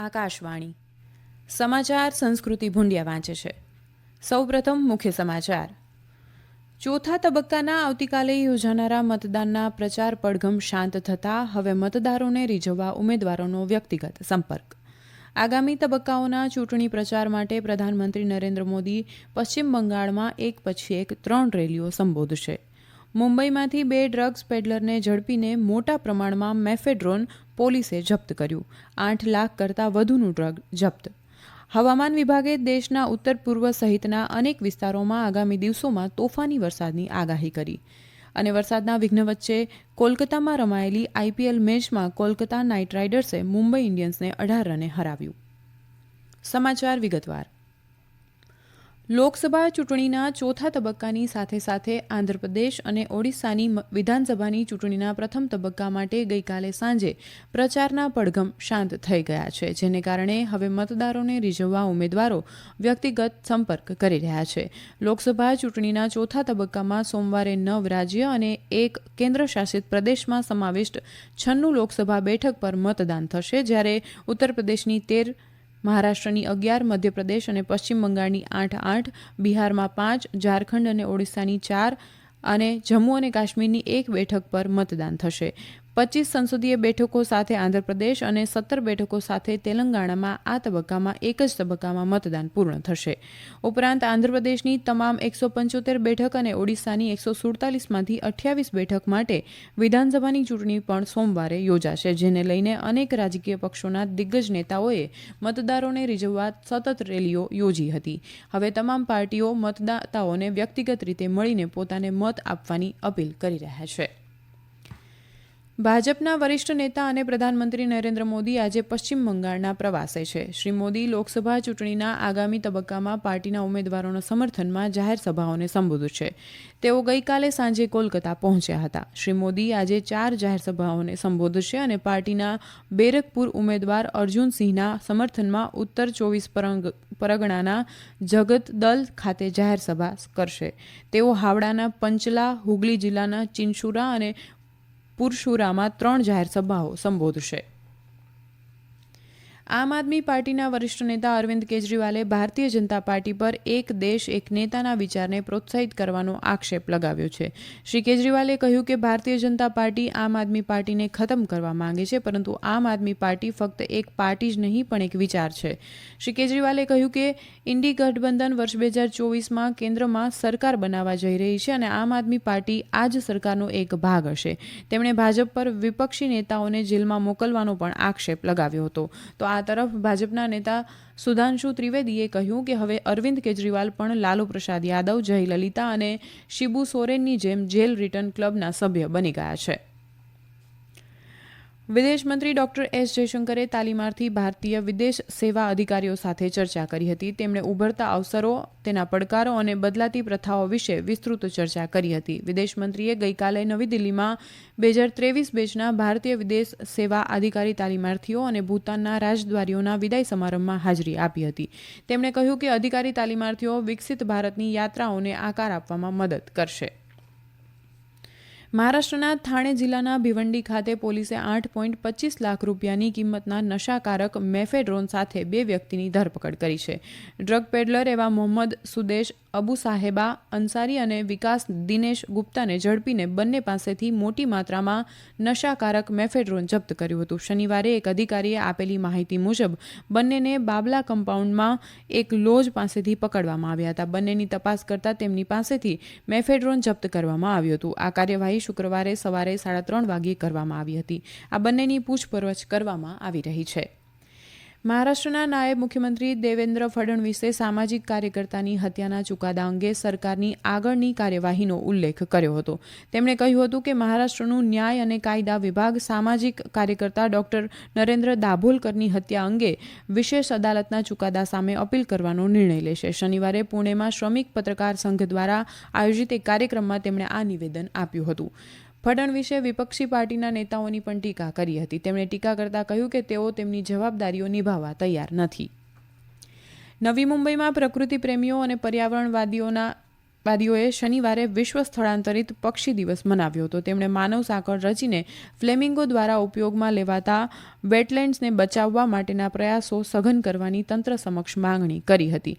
આકાશવાણી. સમાચાર સંસ્કૃતિ ભૂંડિયા વાંચે છે. સૌપ્રથમ મુખ્ય સમાચાર. ચોથા તબક્કાના આવતીકાલે યોજાનારા મતદાનના પ્રચાર પડઘમ શાંત થતાં હવે મતદારોને રીઝવવા ઉમેદવારોનો વ્યક્તિગત સંપર્ક. આગામી તબક્કાઓના ચૂંટણી પ્રચાર માટે પ્રધાનમંત્રી નરેન્દ્ર મોદી પશ્ચિમ બંગાળમાં એક પછી એક ત્રણ રેલીઓ સંબોધશે. મુંબઈમાંથી બે ડ્રગ્સ પેડલરને ઝડપીને મોટા પ્રમાણમાં મેફેડ્રોન પોલીસે જપ્ત કર્યું. આઠ લાખ કરતાં વધુનું ડ્રગ જપ્ત. હવામાન વિભાગે દેશના ઉત્તર પૂર્વ સહિતના અનેક વિસ્તારોમાં આગામી દિવસોમાં તોફાની વરસાદની આગાહી કરી. અને વરસાદના વિઘ્ન વચ્ચે કોલકાતામાં રમાયેલી આઈપીએલ મેચમાં કોલકાતા નાઇટ રાઇડર્સે મુંબઈ ઇન્ડિયન્સને અઢાર રને હરાવ્યું. સમાચાર વિગતવાર. લોકસભા ચૂંટણીના ચોથા તબક્કાની સાથે સાથે આંધ્રપ્રદેશ અને ઓડિશાની વિધાનસભાની ચૂંટણીના પ્રથમ તબક્કા માટે ગઈકાલે સાંજે પ્રચારના પડઘમ શાંત થઈ ગયા છે, જેને કારણે હવે મતદારોને રીઝવવા ઉમેદવારો વ્યક્તિગત સંપર્ક કરી રહ્યા છે. લોકસભા ચૂંટણીના ચોથા તબક્કામાં સોમવારે નવ રાજ્ય અને એક કેન્દ્રશાસિત પ્રદેશમાં સમાવિષ્ટ છન્નું લોકસભા બેઠક પર મતદાન થશે, જ્યારે ઉત્તર પ્રદેશની તેર મહારાષ્ટ્રની અગિયાર, મધ્યપ્રદેશ અને પશ્ચિમ બંગાળની આઠ આઠ, બિહારમાં પાંચ, ઝારખંડ અને ઓડિશાની ચાર અને જમ્મુ અને કાશ્મીરની એક બેઠક પર મતદાન થશે. પચીસ સંસદીય બેઠકો સાથે આંધ્રપ્રદેશ અને સત્તર બેઠકો સાથે તેલંગાણામાં આ તબક્કામાં એક જ તબક્કામાં મતદાન પૂર્ણ થશે. ઉપરાંત આંધ્રપ્રદેશની તમામ એકસો પંચોતેર બેઠક અને ઓડિશાની એકસો સુડતાલીસમાંથી અઠ્યાવીસ બેઠક માટે વિધાનસભાની ચૂંટણી પણ સોમવારે યોજાશે, જેને લઈને અનેક રાજકીય પક્ષોના દિગ્ગજ નેતાઓએ મતદારોને રીઝવવા સતત રેલીઓ યોજી હતી. હવે તમામ પાર્ટીઓ મતદાતાઓને વ્યક્તિગત રીતે મળીને પોતાને મત આપવાની અપીલ કરી રહ્યા છે. ભાજપના વરિષ્ઠ નેતા અને પ્રધાનમંત્રી નરેન્દ્ર મોદી આજે પશ્ચિમ બંગાળના પ્રવાસે છે. શ્રી મોદી લોકસભા ચૂંટણીના આગામી તબક્કામાં પાર્ટીના ઉમેદવારોના સમર્થનમાં જાહેર સભાઓને સંબોધશે તેઓ ગઈકાલે સાંજે કોલકાતા પહોંચ્યા હતા. શ્રી મોદી આજે ચાર જાહેર સભાઓને સંબોધશે અને પાર્ટીના બેરકપુર ઉમેદવાર અર્જુનસિંહના સમર્થનમાં ઉત્તર ચોવીસ પરગણાના પરગણાના જગતદલ ખાતે જાહેર સભા કરશે. તેઓ હાવડાના પંચલા, હુગલી જિલ્લાના ચિનસુરા અને પુરશુરામાં ત્રણ જાહેર સભાઓ સંબોધશે. આમ આદમી પાર્ટીના વરિષ્ઠ નેતા અરવિંદ કેજરીવાલે ભારતીય જનતા પાર્ટી પર એક દેશ, એક નેતાના વિચારને પ્રોત્સાહિત કરવાનો આક્ષેપ લગાવ્યો છે. શ્રી કેજરીવાલે કહ્યું કે ભારતીય જનતા પાર્ટી આમ આદમી પાર્ટીને ખતમ કરવા માંગે છે, પરંતુ આમ આદમી પાર્ટી ફક્ત એક પાર્ટી જ નહીં, પણ એક વિચાર છે. શ્રી કેજરીવાલે કહ્યું કે ઇન્ડી ગઠબંધન વર્ષ બે હજાર ચોવીસમાં કેન્દ્રમાં સરકાર બનાવવા જઈ રહી છે અને આમ આદમી પાર્ટી આ જ સરકારનો એક ભાગ હશે. તેમણે ભાજપ પર વિપક્ષી નેતાઓને જેલમાં મોકલવાનો પણ આક્ષેપ લગાવ્યો હતો. તો આ તરફ ભાજપના નેતા સુધાંશુ ત્રિવેદીએ કહ્યું કે હવે અરવિંદ કેજરીવાલ પણ લાલુ પ્રસાદ યાદવ જયલલિતા અને શિબુ સોરેનની જેમ જેલ રિટર્ન ક્લબના સભ્ય બની ગયા છે. વિદેશ મંત્રી ડોક્ટર એસ જયશંકરે તાલીમાર્થી ભારતીય વિદેશ સેવા અધિકારીઓ સાથે ચર્ચા કરી હતી. તેમણે ઉભરતા અવસરો, તેના પડકારો અને બદલાતી પ્રથાઓ વિશે વિસ્તૃત ચર્ચા કરી હતી. વિદેશમંત્રીએ ગઈકાલે નવી દિલ્હીમાં બે હજાર ત્રેવીસ બેચના ભારતીય વિદેશ સેવા અધિકારી તાલીમાર્થીઓ અને ભૂતાનના રાજદ્વારીઓના વિદાય સમારંભમાં હાજરી આપી હતી. તેમણે કહ્યું કે અધિકારી તાલીમાર્થીઓ વિકસિત ભારતની યાત્રાઓને આકાર આપવામાં મદદ કરશે. મહારાષ્ટ્રના થાણે જિલ્લાના ભિવંડી ખાતે પોલીસે આઠ પોઈન્ટ પચીસ લાખ રૂપિયાની કિંમતના નશાકારક મેફેડ્રોન સાથે બે વ્યક્તિની ધરપકડ કરી છે. ડ્રગ પેડલર એવા મોહમ્મદ સુદેશ, અબુ સાહેબા, અંસારી અને વિકાસ દિનેશ ગુપ્તાને ઝડપીને બંને પાસેથી મોટી માત્રામાં નશાકારક મેફેડ્રોન જપ્ત કર્યું હતું. શનિવારે એક અધિકારીએ આપેલી માહિતી મુજબ, બંનેને બાબલા કમ્પાઉન્ડમાં એક લોજ પાસેથી પકડવામાં આવ્યા હતા. બંનેની તપાસ કરતા તેમની પાસેથી મેફેડ્રોન જપ્ત કરવામાં આવ્યું હતું. આ કાર્યવાહી શુક્રવારે સવારે સાડા ત્રણ વાગ્યે કરવામાં આવી હતી. આ બંનેની પૂછપરછ કરવામાં આવી રહી છે. મહારાષ્ટ્રના નાયબ મુખ્યમંત્રી દેવેન્દ્ર ફડણવીસે સામાજિક કાર્યકર્તાની હત્યાના ચુકાદા અંગે સરકારની આગળની કાર્યવાહીનો ઉલ્લેખ કર્યો હતો. તેમણે કહ્યું હતું કે મહારાષ્ટ્રનું ન્યાય અને કાયદા વિભાગ સામાજિક કાર્યકર્તા ડોક્ટર નરેન્દ્ર દાભોલકરની હત્યા અંગે વિશેષ અદાલતના ચુકાદા સામે અપીલ કરવાનો નિર્ણય લેશે. શનિવારે પુણેમાં શ્રમિક પત્રકાર સંઘ દ્વારા આયોજિત એક કાર્યક્રમમાં તેમણે આ નિવેદન આપ્યું હતું. ફડણવીસે વિપક્ષી પાર્ટીના નેતાઓની પણ ટીકા કરી હતી. તેમણે ટીકા કરતા કહ્યું કે તેઓ તેમની જવાબદારીઓ નિભાવવા તૈયાર નથી. નવી મુંબઈમાં પ્રકૃતિ પ્રેમીઓ અને પર્યાવરણવાદીઓના, વાદીઓએ શનિવારે વિશ્વ સ્થળાંતરિત પક્ષી દિવસ મનાવ્યો હતો. તેમણે માનવ સાંકળ રચીને ફ્લેમિંગો દ્વારા ઉપયોગમાં લેવાતા વેટલેન્ડ્સને બચાવવા માટેના પ્રયાસો સઘન કરવાની તંત્ર સમક્ષ માંગણી કરી હતી.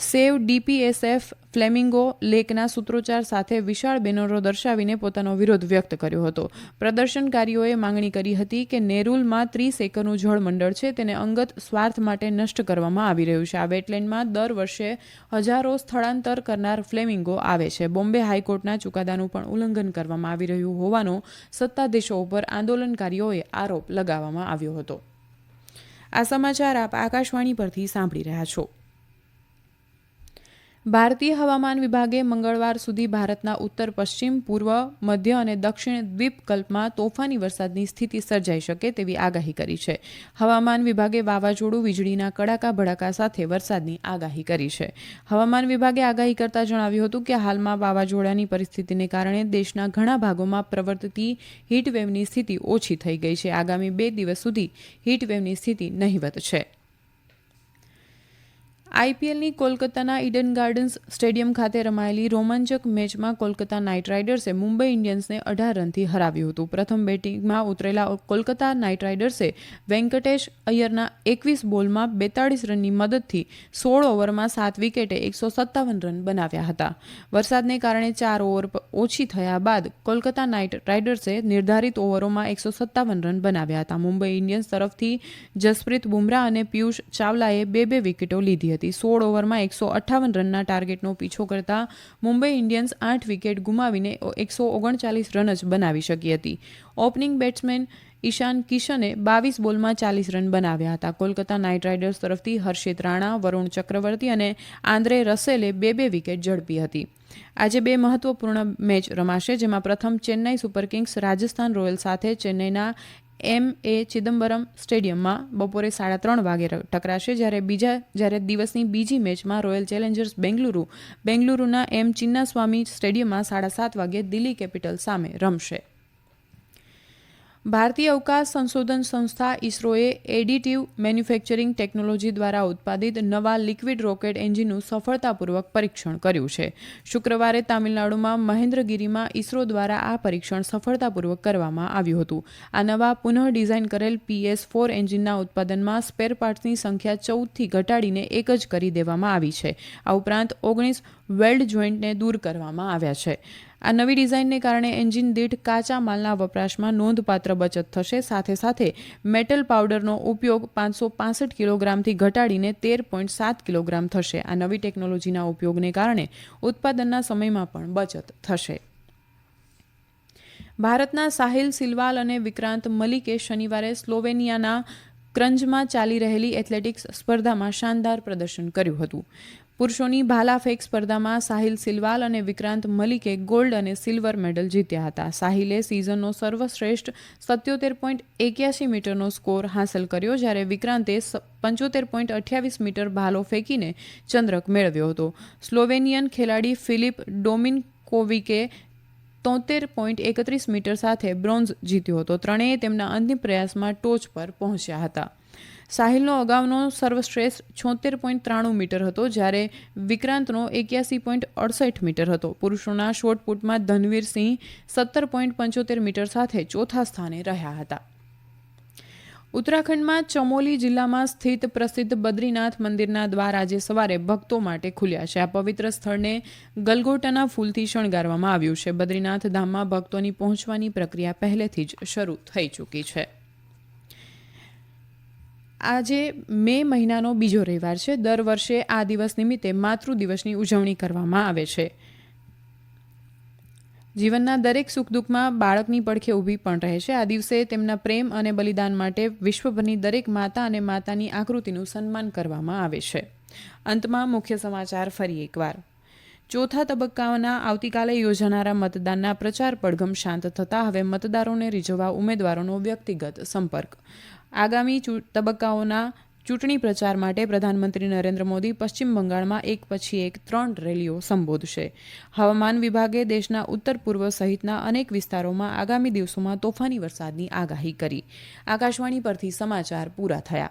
સેવ ડીપીએસએફ ફ્લેમિંગો લેકના સૂત્રોચ્ચાર સાથે વિશાળ બેનરો દર્શાવીને પોતાનો વિરોધ વ્યક્ત કર્યો હતો. પ્રદર્શનકારીઓએ માંગણી કરી હતી કે નેરુલમાં ત્રીસ એકરનું જળમંડળ છે, તેને અંગત સ્વાર્થ માટે નષ્ટ કરવામાં આવી રહ્યું છે. આ વેટલેન્ડમાં દર વર્ષે હજારો સ્થળાંતર કરનાર ફ્લેમિંગો આવે છે. બોમ્બે હાઈકોર્ટના ચુકાદાનું પણ ઉલ્લંઘન કરવામાં આવી રહ્યું હોવાનો સત્તાધીશો ઉપર આંદોલનકારીઓએ આરોપ લગાવવામાં આવ્યો હતો. આ સમાચાર આપ આકાશવાણી પરથી સાંભળી રહ્યા છો. ભારતીય હવામાન વિભાગે મંગળવાર સુધી ભારતના ઉત્તર, પશ્ચિમ, પૂર્વ, મધ્ય અને દક્ષિણ દ્વીપકલ્પમાં તોફાની વરસાદની સ્થિતિ સર્જાઈ શકે તેવી આગાહી કરી છે. હવામાન વિભાગે વાવાઝોડું, વીજળીના કડાકા, ભડાકા સાથે વરસાદની આગાહી કરી છે. હવામાન વિભાગે આગાહી કરતા જણાવ્યું હતું કે હાલમાં વાવાઝોડાની પરિસ્થિતિને કારણે દેશના ઘણા ભાગોમાં પ્રવર્તતી હીટવેવની સ્થિતિ ઓછી થઈ ગઈ છે. આગામી બે દિવસ સુધી હીટવેવની સ્થિતિ નહીવત છે. આઈપીએલની કોલકાતાના ઇડન ગાર્ડન્સ સ્ટેડિયમ ખાતે રમાયેલી રોમાંચક મેચમાં કોલકાતા નાઇટ રાઇડર્સે મુંબઈ ઇન્ડિયન્સને અઢાર રનથી હરાવ્યું હતું. પ્રથમ બેટિંગમાં ઉતરેલા કોલકાતા નાઇટ રાઇડર્સે વેંકટેશ અય્યરના એકવીસ બોલમાં બેતાળીસ રનની મદદથી સોળ ઓવરમાં સાત વિકેટે એકસો સત્તાવન રન બનાવ્યા હતા. વરસાદને કારણે ચાર ઓવર ઓછી થયા બાદ કોલકાતા નાઇટ રાઇડર્સે નિર્ધારિત ઓવરોમાં એકસો સત્તાવન રન બનાવ્યા હતા. મુંબઈ ઇન્ડિયન્સ તરફથી જસપ્રીત બુમરાહ અને પિયુષ ચાવલાએ બે બે વિકેટો લીધી હતી. હતી. સોળ ઓવરમાં એકસો અઠ્ઠાવન રનના ટાર્ગેટનો પીછો કરતા મુંબઈ ઇન્ડિયન્સ આઠ વિકેટ ગુમાવીને એકસો ઓગણચાલીસ રન જ બનાવી શકી હતી. ઓપનિંગ બેટ્સમેન ઈશાન કિશને બાવીસ બોલમાં ચાલીસ રન બનાવ્યા હતા. કોલકાતા નાઇટ રાઇડર્સ તરફથી હર્ષિત રાણા, વરુણ ચક્રવર્તી અને આંદ્રે રસેલે બે બે વિકેટ ઝડપી હતી. આજે બે મહત્વપૂર્ણ મેચ રમાશે, જેમાં પ્રથમ Chennai Super Kings Rajasthan Royal સાથે ચેન્નઈના એમ એ ચિદમ્બરમ સ્ટેડિયમમાં બપોરે સાડા ત્રણ વાગે ટકરાશે જ્યારે બીજા, જ્યારે દિવસની બીજી મેચમાં રોયલ ચેલેન્જર્સ બેંગલુરુ, બેંગલુરુના એમ ચિન્નાસ્વામી સ્ટેડિયમમાં સાડા સાત વાગે દિલ્હી કેપિટલ સામે રમશે. ભારતીય અવકાશ સંશોધન સંસ્થા ઇસરોએ એડિટિવ મેન્યુફેક્ચરિંગ ટેકનોલોજી દ્વારા ઉત્પાદિત નવા લિક્વિડ રોકેટ એન્જિનનું સફળતાપૂર્વક પરીક્ષણ કર્યું છે. શુક્રવારે તામિલનાડુમાં મહેન્દ્રગીરીમાં ઇસરો દ્વારા આ પરીક્ષણ સફળતાપૂર્વક કરવામાં આવ્યું હતું. આ નવા પુનઃ ડિઝાઇન કરેલ પીએસ ફોર એન્જિનના ઉત્પાદનમાં સ્પેર પાર્ટ્સની સંખ્યા ચૌદથી ઘટાડીને એક જ કરી દેવામાં આવી છે. આ ઉપરાંત ઓગણીસ વેલ્ડ જોઈન્ટને દૂર કરવામાં આવ્યા છે. આ નવી ડિઝાઇનને કારણે એન્જિન દીઠ કાચા માલના વપરાશમાં નોંધપાત્ર બચત થશે. સાથે સાથે મેટલ પાવડરનો ઉપયોગ પાંચસો પાસઠ કિલોગ્રામથી ઘટાડીને તેર પોઈન્ટ સાત કિલોગ્રામ થશે. આ નવી ટેકનોલોજીના ઉપયોગને કારણે ઉત્પાદનના સમયમાં પણ બચત થશે. ભારતના સાહિલ સિલવાલ અને વિક્રાંત મલિકે શનિવારે સ્લોવેનિયાના ક્રંજમાં ચાલી રહેલી એથ્લેટિક્સ સ્પર્ધામાં શાનદાર પ્રદર્શન કર્યું હતું. પુરુષોની ભાલા ફેંક સ્પર્ધામાં સાહિલ સિલવાલ અને વિક્રાંત મલિકે ગોલ્ડ અને સિલ્વર મેડલ જીત્યા હતા. સાહિલે સિઝનનો સર્વશ્રેષ્ઠ સત્યોતેર પોઈન્ટ એક્યાસી મીટરનો સ્કોર હાંસલ કર્યો, જ્યારે વિક્રાંતે પંચોતેર પોઈન્ટ અઠ્યાવીસ મીટર ભાલો ફેંકીને ચંદ્રક મેળવ્યો હતો. સ્લોવેનિયન ખેલાડી ફિલિપ ડોમિનકોવિકે તોતેર પોઈન્ટ એકત્રીસ મીટર સાથે બ્રોન્ઝ જીત્યો હતો. ત્રણેય તેમના અંતિમ પ્રયાસમાં ટોચ પર પહોંચ્યા હતા. સાહિલનો અગાઉનો સર્વશ્રેષ્ઠ છોતેર પોઈન્ટ ત્રાણું મીટર હતો, જ્યારે વિક્રાંતનો એક્યાસી પોઈન્ટ અડસઠ મીટર હતો. પુરુષોના શોર્ટપુટમાં ધનવીર સિંહ સત્તર પોઈન્ટ પંચોતેર મીટર સાથે ચોથા સ્થાને રહ્યા હતા. ઉત્તરાખંડમાં ચમોલી જિલ્લામાં સ્થિત પ્રસિદ્ધ બદ્રીનાથ મંદિરના દ્વાર આજે સવારે ભક્તો માટે ખુલ્યા છે. આ પવિત્ર સ્થળને ગલગોટાના ફૂલથી શણગારવામાં આવ્યું છે. બદ્રીનાથ ધામમાં ભક્તોની પહોંચવાની પ્રક્રિયા પહેલેથી જ શરૂ થઈ ચૂકી છે. આજે મે મહિનાનો બીજો રવિવાર છે. દર વર્ષે આ દિવસ નિમિત્તે માતૃ દિવસની ઉજવણી કરવામાં આવે છે. જીવનના દરેક સુખ દુઃખમાં બાળકની પડખે ઊભી પણ રહે છે. આ દિવસે તેમના પ્રેમ અને બલિદાન માટે વિશ્વભરની દરેક માતા અને માતાની આકૃતિનું સન્માન કરવામાં આવે છે. અંતમાં મુખ્ય સમાચાર ફરી એકવાર. ચોથા તબક્કાના આવતીકાલે યોજાનારા મતદાનના પ્રચાર પડઘમ શાંત થતાં હવે મતદારોને રીઝવવા ઉમેદવારોનો વ્યક્તિગત સંપર્ક. આગામી તબક્કાઓના ચૂંટણી પ્રચાર માટે પ્રધાનમંત્રી નરેન્દ્ર મોદી પશ્ચિમ બંગાળમાં એક પછી એક ત્રણ રેલીઓ સંબોધશે. હવામાન વિભાગે દેશના ઉત્તર પૂર્વ સહિતના અનેક વિસ્તારોમાં આગામી દિવસોમાં તોફાની વરસાદની આગાહી કરી. આકાશવાણી પરથી સમાચાર પૂરા થયા.